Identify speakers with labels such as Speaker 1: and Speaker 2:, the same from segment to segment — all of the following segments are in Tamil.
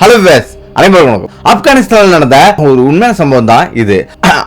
Speaker 1: ஹலோ வேஸ் அனைவருக்கும் ஆப்கானிஸ்தானில் நடந்த ஒரு உண்மையான சம்பவம் தான் இது.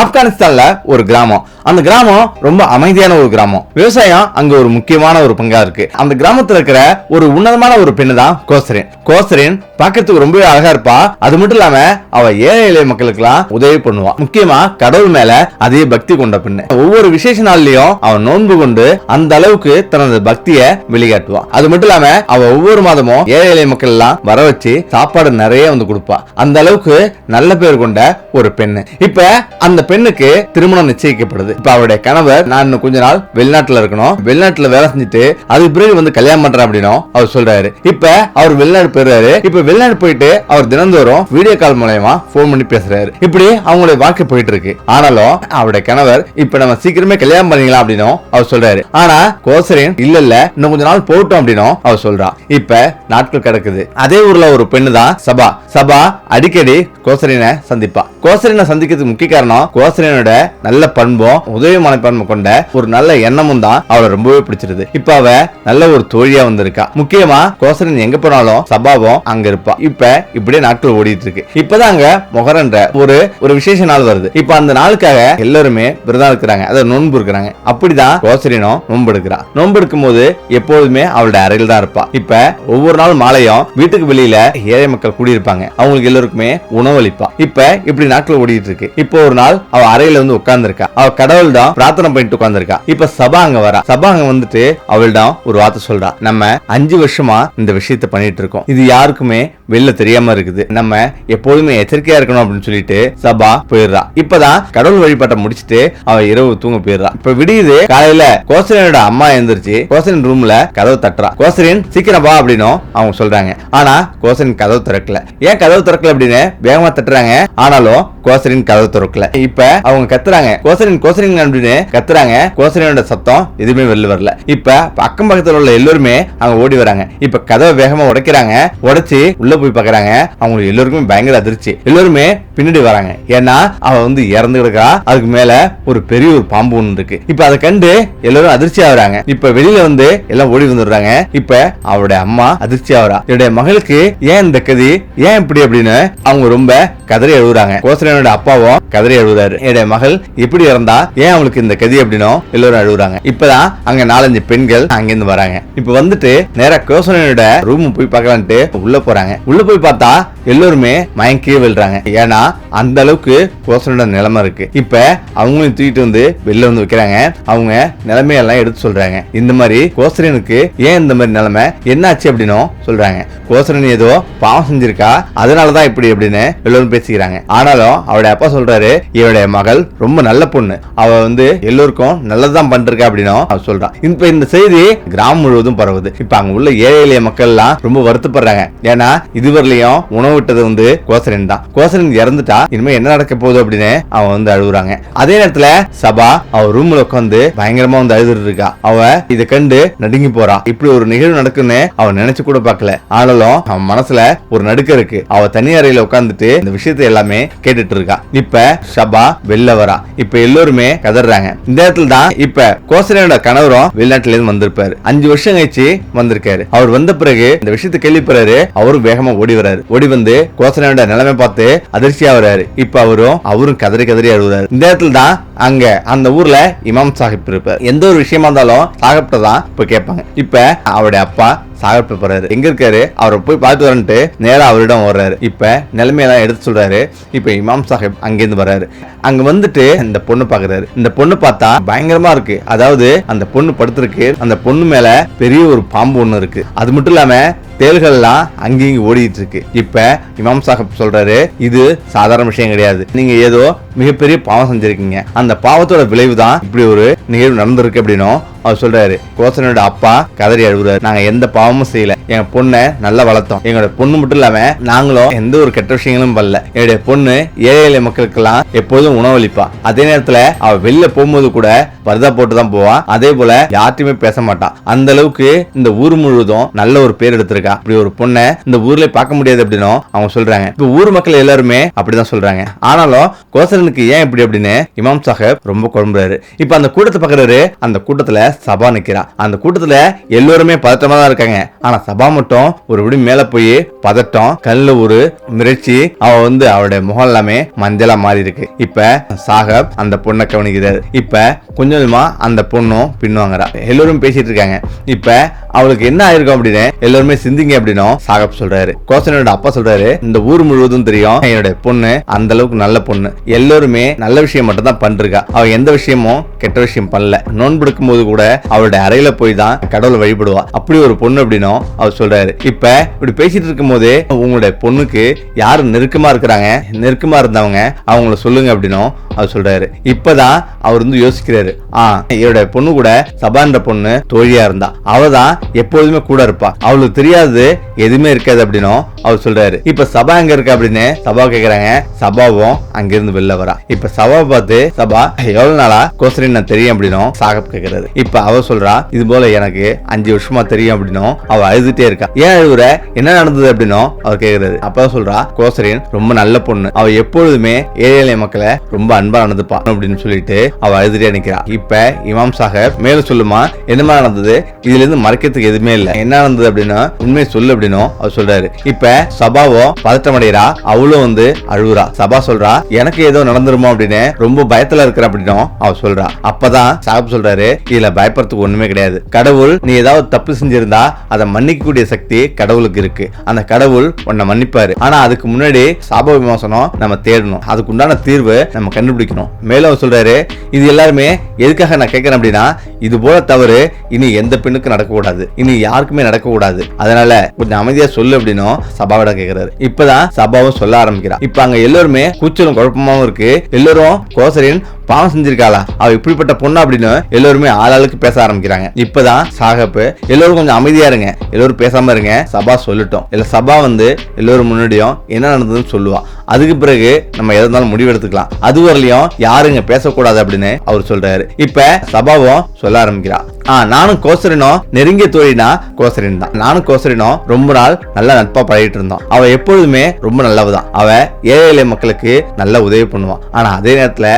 Speaker 1: ஆப்கானிஸ்தான்ல ஒரு கிராமம். அந்த கிராமம் ரொம்ப அமைதியான ஒரு கிராமம். விவசாயம் அங்க ஒரு முக்கியமான ஒரு பங்கா இருக்கு. அந்த கிராமத்துல இருக்கிற ஒரு உன்னதமான ஒரு பெண்ணு தான் கோசரின் கோசரின் பாக்கிறதுக்கு ரொம்பவே அழகா இருப்பா. அது மட்டும் இல்லாம அவ ஏழை எளிய மக்களுக்கு எல்லாம் உதவி பண்ணுவா. முக்கியமா கடவுள் மேல அதே பக்தி கொண்ட பெண்ணு. ஒவ்வொரு விசேஷ நாள்லயும் அவன் நோன்பு கொண்டு அந்த அளவுக்கு தனது பக்திய வெளியாட்டுவான் அது மட்டும் இல்லாம அவ ஒவ்வொரு மாதமும் ஏழை எளிய மக்கள் எல்லாம் வர வச்சு சாப்பாடு நிறைய வந்து கொடுப்பா. அந்த அளவுக்கு நல்ல பேர் கொண்ட ஒரு பெண்ணு. இப்ப அந்த பெண்ணுக்கு திருமணம் நிச்சயிக்கப்படுது. இப்ப அவருடைய கணவர் நான் இன்னும் கொஞ்ச நாள் வெளிநாட்டுல இருக்கணும். வெளிநாட்டுல வேலை செஞ்சுட்டு அதுக்கு பிறகு வந்து கல்யாணம் பண்றேன் அப்படின்னும் அவர் சொல்றாரு. இப்ப அவர் வெளிநாடு போயிடுறாரு. இப்ப வெளிநாடு போயிட்டு அவர் தினந்தோறும் வீடியோ கால் மூலயமா போன் பண்ணி பேசுறாரு. இப்படி அவங்களுடைய வாழ்க்கை போயிட்டு இருக்கு ஆனாலும் அவருடைய கணவர் இப்ப நம்ம சீக்கிரமே கல்யாணம் பண்ணிக்கலாம் அப்படின்னும் அவர் சொல்றாரு. ஆனா கோசரின் இல்ல இல்ல இன்னும் கொஞ்ச நாள் போகட்டும் அப்படின்னும் அவர் சொல்றா இப்ப நாட்கள் கிடக்குது. அதே ஊர்ல ஒரு பெண்ணு தான் சபா. சபா அடிக்கடி கோசரினை சந்திப்பா. கோசரினை சந்திக்கிறதுக்கு முக்கிய காரணம் கோசரினோட நல்ல பண்பும் உதவி மனப்பான்மை கொண்ட ஒரு நல்ல எண்ணமும் தான் அவளை ரொம்பவே பிடிச்சிருது. இப்ப அவ நல்ல ஒரு தோழியா வந்திருக்கா. முக்கியமா கோசரின் எங்க போனாலும் சபாவும் அங்க இருப்பா. இப்ப இப்படியே நாட்கள் ஓடிட்டு இருக்கு இப்பதான் அங்க மொஹரன்ற ஒரு ஒரு விசேஷ நாள் வருது. இப்ப அந்த நாளுக்காக எல்லாருமே விரதம் இருக்கிறாங்க. அதாவது நோன்பு இருக்கிறாங்க. அப்படிதான் கோசரினும் நோன்பு எடுக்கிறா. நோன்பு எடுக்கும் போது எப்போதுமே அவளோட அறையில் தான் இருப்பா. இப்ப ஒவ்வொரு நாள் மாலையும் வீட்டுக்கு வெளியில ஏழை மக்கள் கூடியிருப்பாங்க. அவங்களுக்கு எல்லாருக்குமே உணவளிப்பா இப்ப இப்படி நாட்கள் ஓடிட்டு இருக்கு இப்போ ஒரு நாள் அவ அறையில வந்து உட்கார்ந்துருக்கா. அவ கடவுள்தான் பிரார்த்தனை பண்ணிட்டு உட்கார்ந்துருக்கா. இப்ப சபா அங்க வரா. சபா அங்க வந்துட்டு அவள்தான் ஒரு வார்த்தை சொல்றா. நம்ம அஞ்சு வருஷமா இந்த விஷயத்த பண்ணிட்டு இருக்கோம். இது யாருக்குமே வெளில தெரியாம இருக்குது. நம்ம எப்போதுமே எச்சரிக்கையா இருக்கணும் அப்படின்னு சொல்லிட்டு சபா போயிடுறா. இப்பதான் கடவுள் வழிபாட்டை முடிச்சுட்டு அவ இரவு தூங்க போயிடுறா. இப்ப விடியுது காலையில கோசரினோட அம்மா எழுந்திருச்சு. கோசரின் ரூம்ல கதவு தட்டுறா. கோசரின் சீக்கிரம் வா அப்படின்னும் அவங்க சொல்றாங்க. ஆனா கோசரின் கதவு திறக்கல. ஏன் கதவு திறக்கல அப்படின்னு வேகமா தட்டுறாங்க? ஆனாலும் கோசரின் கதவு திறக்கல. இப்ப அவங்க கத்துறாங்க. கோசரின் கோசரின் அப்படின்னு கத்துறாங்க. கோசரினோட சத்தம் எதுவுமே வெளில வரல. இப்ப அக்கம் பக்கத்துல உள்ள எல்லோருமே அவங்க ஓடி வராங்க. இப்ப கதவை வேகமா உடைக்கிறாங்க. உடைச்சு உள்ள போய் பாக்குறாங்க. அவங்களுக்கு எல்லாருக்குமே பயங்கர அதிர்ச்சி. எல்லோருமே பின்னாடி வராங்க. ஏன்னா அவ வந்து இறந்து கிடக்கா. அதுக்கு மேல ஒரு பெரிய ஒரு பாம்பு ஒன்று இருக்கு. இப்ப அதை கண்டு எல்லாரும் அதிர்ச்சி ஆகுறாங்க. இப்ப வெளியில வந்து எல்லாம் ஓடி வந்துடுறாங்க. இப்ப அவருடைய அம்மா அதிர்ச்சி ஆகுறா. என்னுடைய மகளுக்கு ஏன் இந்த கதி? ஏன் இப்படி அப்படின்னு அவங்க ரொம்ப கதறி எழுதுறாங்க கோசரனோட அப்பாவும் கதறி எழுதுறாரு என்னுடைய மகள் எப்படி இறந்தா ஏன் அவளுக்கு இந்த கதி அப்படின்னும் எல்லாரும் அழுகுறாங்க இப்பதான் அங்க நாலஞ்சு பெண்கள் அங்கிருந்து வராங்க. இப்ப வந்துட்டு நேரா கோசரனோட ரூம் போய் பார்க்கலான்ட்டு உள்ள போறாங்க. உள்ள போய் பார்த்தா எல்லோருமே மயங்கியே விழுறாங்க. ஏன்னா அந்த அளவுக்கு கோசனோட நிலைமை இருக்கு. இப்ப அவங்களையும் தூக்கிட்டு வந்து வெளில வந்து வைக்கிறாங்க. அவங்க நிலைமையெல்லாம் எடுத்து சொல்றாங்க. இந்த மாதிரி கோசரனுக்கு ஏன் இந்த மாதிரி நிலைமை? என்னாச்சு அப்படின்னும் சொல்றாங்க. கோசரன் ஏதோ பாவம் செஞ்சிருக்கா? அதனாலதான் இப்படி அப்படின்னு எல்லோரும் பேசி பேசிக்கிறாங்க. ஆனாலும் அவருடைய அப்பா சொல்றாரு இவருடைய மகள் ரொம்ப நல்ல பொண்ணு. அவ வந்து எல்லோருக்கும் நல்லதுதான் பண்றா அப்படின்னு அவ சொல்றான். இப்ப இந்த செய்தி கிராமம் முழுவதும் பரவுது. இப்ப அங்க உள்ள ஏழை எளிய மக்கள் எல்லாம் ரொம்ப வருத்தப்படுறாங்க. ஏன்னா இதுவரையிலையும் உணவு விட்டது வந்து கோசரன் தான். கோசரன் இறந்துட்டா இனிமே என்ன நடக்க போகுது அப்படின்னு அவன் வந்து அழுகுறாங்க. அதே நேரத்துல சபா அவ ரூம்ல உட்காந்து பயங்கரமா வந்து அழுதுட்டு இருக்கா. அவ இதை கண்டு நடுங்கி போறா. இப்படி ஒரு நிகழ்வு நடக்குன்னு அவன் நினைச்சு கூட பார்க்கல. ஆனாலும் அவன் மனசுல ஒரு நடுக்க இருக்கு. அவ தனி அறையில உட்காந்துட்டு இந்த விஷயம் விஷயத்தை எல்லாமே கேட்டுட்டு இருக்கா இப்ப ஷபா வெளில வரா இப்ப எல்லோருமே கதறாங்க இந்த இடத்துல தான் இப்ப கோசலையோட கணவரும் வெளிநாட்டுல இருந்து வந்திருப்பாரு. அஞ்சு வருஷம் கழிச்சு வந்திருக்காரு. அவர் வந்த பிறகு இந்த விஷயத்தை கேள்விப்படுறாரு. அவரும் வேகமா ஓடி வராரு ஓடி வந்து கோசலையோட நிலைமை பார்த்து அதிர்ச்சியா வராரு இப்ப அவரும் அவரும் கதறி கதறி அழுகுறாரு. இந்த இடத்துல தான் அங்க அந்த ஊர்ல இமாம் சாஹிப் இருப்பார். எந்த ஒரு விஷயமா இருந்தாலும் சாஹிப்ட தான் இப்ப கேட்பாங்க. இப்ப அவருடைய அப்பா சாகப்ப போறாரு. எங்க இருக்காரு? அவரை போய் பார்த்து வரன்ட்டு நேரா அவரிடம் வர்றாரு இப்ப நிலைமையெல்லாம் எடுத்து சொல்றாரு. இப்ப இமாம் சாஹிப் அங்கிருந்து வர்றாரு. அங்க வந்துட்டு இந்த பொண்ணு பாக்குறாரு. இந்த பொண்ணு பார்த்தா பயங்கரமா இருக்கு. அதாவது அந்த பொண்ணு படுத்திருக்கு. அந்த பொண்ணு மேல பெரிய ஒரு பாம்பு ஒண்ணு இருக்கு. அது மட்டும் இல்லாம தேல்கள்லாம் அங்கேயும் ஓடிட்டு இருக்கு. இப்ப இமாம் சாஹிப் சொல்றாரு இது சாதாரண விஷயம் கிடையாது. நீங்க ஏதோ மிகப்பெரிய பாவம் செஞ்சிருக்கீங்க. அந்த பாவத்தோட விளைவு தான் இப்படி ஒரு நிகழ்வு நடந்திருக்கு அப்படின்னும் அவர் சொல்றாரு. கோசனோட அப்பா கதறி அழுகுறாரு. நாங்க எந்த பாவமும் செய்யல. எங்க பொண்ணை நல்லா வளர்த்தோம். எங்களோட பொண்ணு மட்டும் இல்லாம நாங்களும் எந்த ஒரு கெட்ட விஷயங்களும் பண்ணல. என்னுடைய பொண்ணு ஏழை எளிய மக்களுக்கெல்லாம் எப்போதும் உணவளிப்பா. அதே நேரத்துல அவ வெளில போகும்போது கூட பர்தா போட்டு தான் போவா. அதே போல யார்ட்டையுமே பேச மாட்டான் அந்த அளவுக்கு இந்த ஊர் முழுவதும் நல்ல ஒரு பேர் எடுத்திருக்கா. அப்படி ஒரு பொண்ணை இந்த ஊர்ல பார்க்க முடியாது அப்படின்னும் அவங்க சொல்றாங்க. இப்ப ஊர் மக்கள் எல்லாருமே அப்படிதான் சொல்றாங்க. ஆனாலும் கோசரன் கோசரனுக்கு ஏன் இப்படி அப்படின்னு இமாம் சாஹேப் ரொம்ப குழம்புறாரு. இப்ப அந்த கூட்டத்தை பாக்குறாரு அந்த கூட்டத்துல சபா நிக்கிறான். அந்த கூட்டத்துல எல்லோருமே பதட்டமா தான் இருக்காங்க. ஆனா சபா மட்டும் ஒரு விடி மேல போய் பதட்டம் கல்ல ஒரு மிரட்சி அவ வந்து அவருடைய முகம் எல்லாமே மஞ்சளா மாறி இருக்கு இப்ப சாஹப் அந்த பொண்ணை கவனிக்கிறாரு. இப்ப கொஞ்சம் கொஞ்சமா அந்த பொண்ணும் பின்வாங்குறா. எல்லோரும் பேசிட்டு இருக்காங்க. இப்ப அவளுக்கு என்ன ஆயிருக்கும் அப்படின்னு எல்லாருமே சிந்திங்க அப்படின்னும் சாகப் சொல்றாரு. கோசனோட அப்பா சொல்றாரு இந்த ஊர் முழுவதும் தெரியும் என்னுடைய பொண்ணு அந்த அளவுக்கு நல்ல பொண்ணு. எல்லோரும் நல்ல விஷயம் மட்டும் தான் பண்றா. அவ எந்த விஷயமும் கெட்ட விஷயம் பண்ணல. நோன்பு எடுக்கும் போது கூட அவளுடைய அறையில போய் தான் கடவுளை வழிபடுவா. அப்படி ஒரு பொண்ணு அப்படின்னும் அவர் சொல்றாரு. இப்ப இப்படி பேசிட்டு இருக்கும் போது உங்களுடைய பொண்ணுக்கு யாரு நெருக்கமா இருக்கிறாங்க? நெருக்கமா இருந்தவங்க அவங்கள சொல்லுங்க அப்படின்னும் அவர் சொல்றாரு. இப்பதான் அவர் வந்து யோசிக்கிறாரு. ஆ இவருடைய பொண்ணு கூட சபான்ற பொண்ணு தோழியா இருந்தா. அவ தான் எப்பொழுதுமே கூட இருப்பா. அவளுக்கு தெரியாது எதுவுமே இருக்காது அப்படின்னும் அவர் சொல்றாரு. இப்ப சபா எங்க இருக்கு அப்படின்னு சபா கேக்குறாங்க. சபாவும் அங்கிருந்து வெளில வரா. இப்ப சபா பார்த்து சபா எவ்வளவு நாளா கோசரின் நான் தெரியும் அப்படின்னும் சாகப் கேக்குறாரு இப்ப அவ சொல்றா இது போல எனக்கு அஞ்சு வருஷமா தெரியும் அப்படின்னும் அவ அழுதுட்டே இருக்கா. ஏன் அழுகுற என்ன நடந்தது அப்படின்னும் அவர் கேக்குறது அப்பதான் சொல்றா கோசரின் ரொம்ப நல்ல பொண்ணு. அவ எப்பொழுதுமே ஏழை மக்களை ரொம்ப அன்பா நடந்துப்பா அப்படின்னு சொல்லிட்டு அவ அழுதுட்டே நிக்கிறா. இப்ப இமாம் சாஹப் மேல சொல்லுமா என்னமா நடந்தது? இதுல இருந்து மறைக்கிறதுக்கு எதுவுமே இல்ல. என்ன நடந்தது அப்படின்னா உண்மையை சொல்லு அப்படின்னும் அவர் சொல்றாரு. இப்ப சபாவோ பதட்டம் அடைகிறா அவளும் வந்து அழுகுறா சபா சொல்றா எனக்கு ஏதோ நடந்துருமோ அப்படின்னு ரொம்ப பயத்துல இருக்கிற அப்படின்னும் அவர் சொல்றா. அப்பதான் சாஹப் சொல்றாரு இதுல பயப்படுறதுக்கு ஒண்ணுமே கிடையாது. கடவுள் நீ ஏதாவது தப்பு செஞ்சிருந்தா அதை மன்னிக்கக்கூடிய சக்தி கடவுளுக்கு இருக்கு. அந்த கடவுள் உன்னை மன்னிப்பாரு. ஆனா அதுக்கு முன்னாடி சாப விமோசனம் நம்ம தேடணும். அதுக்கு உண்டான தீர்வு நம்ம கண்டுபிடிக்கணும். மேலும் அவர் சொல்றாரு இது எல்லாருமே எதுக்காக நான் கேட்கறேன் அப்படின்னா இது போல தவறு இனி எந்த பெண்ணுக்கும் நடக்கக்கூடாது. இனி யாருக்குமே நடக்கக்கூடாது. அதனால கொஞ்சம் அமைதியா சொல்லு அப்படின்னும் சபாவிட கேக்குறாரு. இப்பதான் சபாவும் சொல்ல ஆரம்பிக்கிறான் இப்ப அங்க எல்லோருமே கூச்சலும் குழப்பமாவும் இருக்கு. எல்லோரும் கோசரின் பாவம் செஞ்சிருக்காளா? அவ இப்படிப்பட்ட பொண்ணு அப்படின்னு எல்லோருமே ஆளாளுக்கு பேச ஆரம்பிக்கிறாங்க. இப்பதான் சாகப்பு எல்லோரும் கொஞ்சம் அமைதியா இருங்க. எல்லோரும் பேசாம இருங்க. சபா சொல்லட்டும். இல்ல சபா வந்து எல்லோரும் முன்னாடியும் என்ன நடந்ததுன்னு சொல்லுவா. அதுக்கு பிறகு நம்ம எதா இருந்தாலும் முடிவெடுத்துக்கலாம் அது வரலையும் யாருங்க பேசக்கூடாது அப்படின்னு அவர் சொல்றாரு. இப்ப சபாவும் சொல்ல ஆரம்பிக்கிறா. ஆ நானும் கோசரினும் நெருங்கிய தோழினா கோசரின் தான். நானும் கோசரினும் ரொம்ப நாள் நல்ல நட்பா பழகிட்டு இருந்தோம். அவ எப்பொழுதுமே ரொம்ப நல்லவ தான் அவ ஏழை எளிய மக்களுக்கு நல்ல உதவி பண்ணுவான் ஆனா அதே நேரத்துல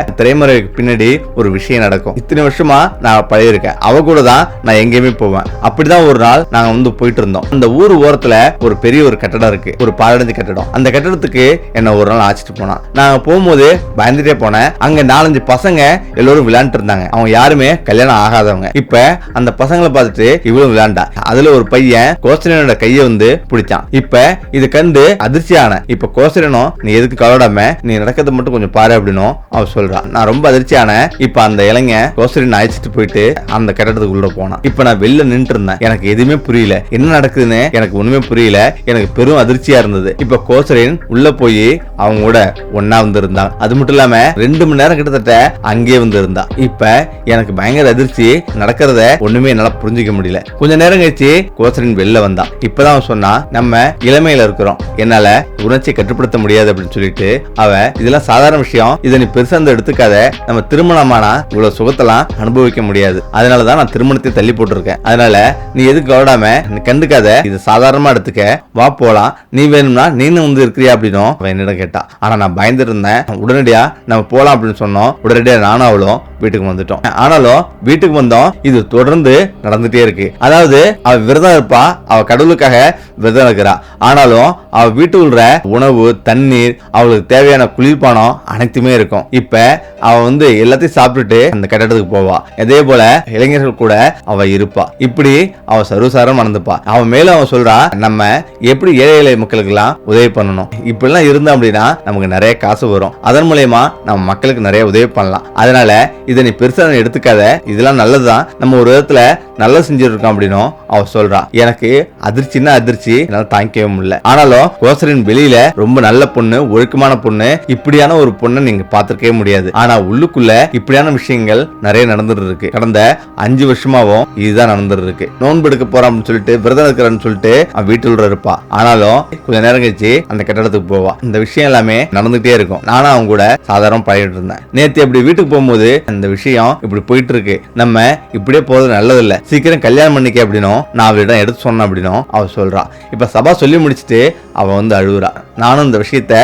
Speaker 1: திரைமறைவுக்கு பின்னாடி ஒரு விஷயம் நடக்கும். இத்தனை வருஷமா நான் பழகிருக்கேன் அவ கூட தான் நான் எங்கேயுமே போவேன். அப்படிதான் ஒரு நாள் நாங்க வந்து போயிட்டு இருந்தோம். அந்த ஊர் ஓரத்துல ஒரு பெரிய ஒரு கட்டடம் இருக்கு. ஒரு பாழடைஞ்ச கட்டடம். அந்த கட்டடத்துக்கு என்ன ஒரு நாள் அழைச்சிட்டு போனான். நாங்க போகும்போது பயந்துட்டே போனேன். அங்க நாலஞ்சு பசங்க எல்லோரும் விளையாண்டுட்டு இருந்தாங்க. அவங்க யாருமே கல்யாணம் ஆகாதவங்க. இப்ப அந்த பசங்களை பார்த்துட்டு இவ்வளவு விளையாண்டா. அதுல ஒரு பையன் கோஸ்டனோட கையை வந்து பிடிச்சான். இப்ப இது கண்டு அதிர்ச்சியான இப்ப கோசரனும் நீ எதுக்கு கவலைடாம நீ நடக்கிறது மட்டும் கொஞ்சம் பாரு அப்படின்னும் அவ சொல்றான். நான் ரொம்ப அதிர்ச்சியான. இப்ப அந்த இளைஞ கோசரின் அழைச்சிட்டு போயிட்டு அந்த கட்டடத்துக்கு உள்ள போனான். இப்ப நான் வெளில நின்று இருந்தேன் எனக்கு எதுவுமே புரியல. என்ன நடக்குதுன்னு எனக்கு ஒண்ணுமே புரியல. எனக்கு பெரும் அதிர்ச்சியா இருந்தது. இப்ப கோசரின் உள்ள போய் அவங்க கூட ஒன்னா வந்து இருந்தான் அது மட்டும் இல்லாம ரெண்டு மணி நேரம் கிட்டத்தட்ட அங்கேயே வந்து இருந்தா இப்ப எனக்கு பயங்கர அதிர்ச்சி. நடக்கிறத ஒண்ணுமே என்னால புரிஞ்சுக்க முடியல. கொஞ்ச நேரம் கழிச்சு கோசரின் வெளில வந்தான். இப்பதான் அவன் சொன்னா நம்ம இளமையில இருக்கிறோம். என்னால உணர்ச்சியை கட்டுப்படுத்த முடியாது அப்படின்னு சொல்லிட்டு அவ இதெல்லாம் சாதாரண விஷயம். இதை நீ பெருசா இந்த எடுத்துக்காத. நம்ம திருமணமானா இவ்வளவு சுகத்தெல்லாம் அனுபவிக்க முடியாது. அதனாலதான் நான் திருமணத்தை தள்ளி போட்டிருக்கேன். அதனால நீ எது கவடாம நீ கண்டுக்காத. இது சாதாரணமா எடுத்துக்க. வா போலாம். நீ வேணும்னா நீனும் வந்து இருக்கிறியா அப்படின்னும் என்னிடம் கேட்டா ஆனா நான் பயந்துட்டு இருந்தேன். உடனடியா நம்ம போலாம் அப்படின்னு சொன்னோம். உடனடியா நானும் அவளும் வீட்டுக்கு வந்துட்டோம். ஆனாலும் வீட்டுக்கு வந்தோம். இது தொடர்ந்து நடந்துட்டே இருக்கு. அதாவது அவ விரதம் இருப்பா. அவ கடவுளுக்காக விரதம் இருக்கிறா. ஆனாலும் அவ வீட்டுக்குள்ள உணவு தண்ணீர் அவளுக்கு தேவையான குளிர்பானம் அனைத்துமே இருக்கும். இப்ப அவ வந்து எல்லாத்தையும் சாப்பிட்டுட்டு அந்த கட்டடத்துக்கு போவா. அதே போல இளைஞர்கள் கூட அவ இருப்பா. இப்படி அவ சர்வசாரம் நடந்துப்பா. அவ மேலும் அவ சொல்றா நம்ம எப்படி ஏழை ஏழை மக்களுக்கு எல்லாம் உதவி பண்ணணும்? இப்படிலாம் இருந்தோம் அப்படின்னா நமக்கு நிறைய காசு வரும். அதன் மூலயமா நம்ம மக்களுக்கு நிறைய உதவி பண்ணலாம். அதனால இதை நீ பெருசா எடுத்துக்காத. இதெல்லாம் நல்லதுதான். நம்ம ஒரு விதத்துல நல்லது செஞ்சிருக்கோம் அப்படின்னும் அவன் சொல்றான் எனக்கு அதிர்ச்சின்னா அதிர்ச்சி. என்னால தாங்கிக்கவே முடியல. ஆனாலும் கோசரின் வெளியில ரொம்ப நல்ல பொண்ணு ஒழுக்கமான பொண்ணு இப்படியான ஒரு பொண்ணை நீங்க பாத்திருக்கவே முடியாது. ஆனா உள்ளுக்குள்ள இப்படியான விஷயங்கள் நிறைய நடந்துட்டு இருக்கு கடந்த அஞ்சு வருஷமாவும் இதுதான் நடந்துட்டு இருக்கு நோன்பு எடுக்க போறான் சொல்லிட்டு விரதம் இருக்கிறான்னு சொல்லிட்டு அவன் வீட்டுல இருப்பா. ஆனாலும் கொஞ்ச நேரம் கழிச்சு அந்த கட்டடத்துக்கு போவா. இந்த விஷயம் எல்லாமே நடந்துகிட்டே இருக்கும். நானும் அவங்க கூட சாதாரண பழகிட்டு இருந்தேன். நேத்து அப்படி வீட்டுக்கு போகும்போது அந்த விஷயம் இப்படி போயிட்டு இருக்கு நம்ம இப்படியே போறது நல்லதில்ல. சீக்கிரம் கல்யாணம் பண்ணிக்க அப்படின்னும் நான் அவளிடம் எடுத்து சொன்னேன் அப்படின்னும் அவள் சொல்றா. இப்ப சபா சொல்லி முடிச்சிட்டு அவள் வந்து அழுகுறா. நானும் இந்த விஷயத்த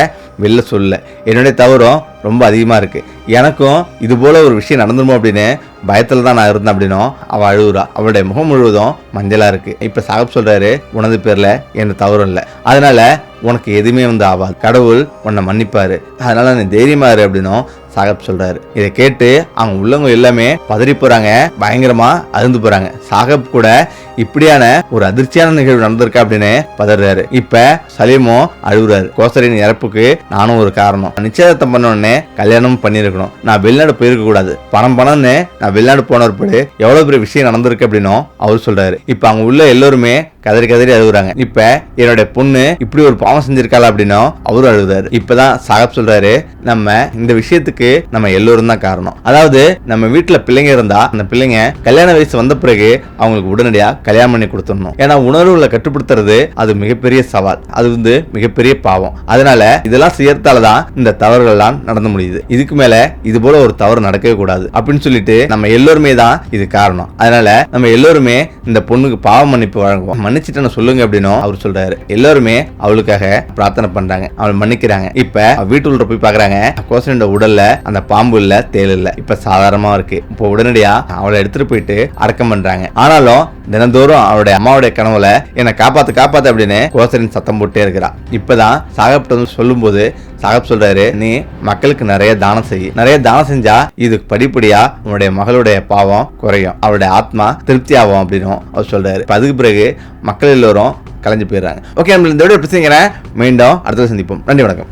Speaker 1: வெளில சொல்ல என்னுடைய தவறும் ரொம்ப அதிகமாக இருக்கு. எனக்கும் இது போல ஒரு விஷயம் நடந்துருமோ அப்படின்னு பயத்தில் தான் நான் இருந்தேன் அப்படின்னும் அவள் அழுகுறா. அவளுடைய முகம் முழுவதும் மஞ்சளாக இருக்கு. இப்போ சாகப் சொல்றாரு உனது பேரில் எந்த தவறும் இல்லை. அதனால உனக்கு எதுவுமே வந்து ஆவாது. கடவுள் உன்னை மன்னிப்பாரு. அதனால நீ தைரியமா இரு அப்படின்னும் சாகப் சொல்றாரு. இதை கேட்டு அவங்க உள்ளவங்க எல்லாமே பதறி போறாங்க பயங்கரமா அருந்து போறாங்க. சாகப் கூட இப்படியான ஒரு அதிர்ச்சியான நிகழ்வு நடந்திருக்கா அப்படின்னு பதறாரு. இப்ப சலீமும் அழுகுறாரு. கோசரின் இறப்புக்கு நானும் ஒரு காரணம். நிச்சயதார்த்தம் பண்ண உடனே கல்யாணம் பண்ணிருக்கணும் நான் வெளிநாடு போயிருக்க கூடாது பணம் பணம்னு நான் வெளிநாடு போனப்படு எவ்வளவு பெரிய விஷயம் நடந்திருக்கு அப்படின்னும் அவர் சொல்றாரு. இப்ப அவங்க உள்ள எல்லோருமே கதறி கதறி அழுகுறாங்க. இப்ப என்னுடைய பொண்ணு இப்படி ஒரு பாவம் செஞ்சிருக்காள் அப்படின்னும் அவரும் அழுகுறாரு. இப்பதான் சாகப் சொல்றாரு நம்ம இந்த விஷயத்துக்கு நம்ம எல்லோரும் தான் காரணம். அதாவது நம்ம வீட்டுல பிள்ளைங்க இருந்தா அந்த பிள்ளைங்க கல்யாண வயசு வந்த பிறகு அவங்களுக்கு உடனடியா கல்யாணம் பண்ணி கொடுத்துடணும். ஏன்னா உணர்வுகளை கட்டுப்படுத்துறது அது மிகப்பெரிய சவால். அது வந்து மிகப்பெரிய பாவம். அதனால இதெல்லாம் செய்யறதால தான் இந்த தவறுகள்லாம் நடந்து முடியுது. இதுக்கு மேல இது போல ஒரு தவறு நடக்கவே கூடாது அப்படின்னு சொல்லிட்டு நம்ம எல்லோருமே தான் இது காரணம். அதனால நம்ம எல்லோருமே இந்த பொண்ணுக்கு பாவ மன்னிப்பு வழங்குவோம். மன்னிச்சிட்டேன்னு சொல்லுங்க அப்படின்னும் அவர் சொல்றாரு. எல்லாருமே அவளுக்காக பிரார்த்தனை பண்றாங்க. அவள் மன்னிக்கிறாங்க. இப்ப அவ உள்ள போய் பாக்குறாங்க. கோசனோட உடல்ல அந்த பாம்பு இல்ல தேல் இல்ல. இப்ப சாதாரணமா இருக்கு. இப்போ உடனடியா அவளை எடுத்துட்டு போயிட்டு அடக்கம் பண்றாங்க. ஆனாலும் தினந்தோறும் அவளுடைய அம்மாவுடைய கனவுல என்னை காப்பாத்து காப்பாத்து அப்படின்னு கோசரின் சத்தம் போட்டே இருக்கிறா. இப்பதான் சாகப்ட வந்து சொல்லும்போது சாகப் சொல்றாரு நீ மக்களுக்கு நிறைய தானம் செய். நிறைய தானம் செஞ்சா இது படிப்படியா உன்னுடைய மகளுடைய பாவம் குறையும். அவளுடைய ஆத்மா திருப்தி ஆகும் அப்படின்னும் அவர் சொல்றாரு. அதுக்கு பிறகு மக்கள் எல்லோரும் கலைஞ்சு போயிடுறாங்க. ஓகே நம்ம இந்த வீடியோ பிரச்சனைங்கிறேன் மீண்டும் அடுத்தது சந்திப்போம். நன்றி வணக்கம்.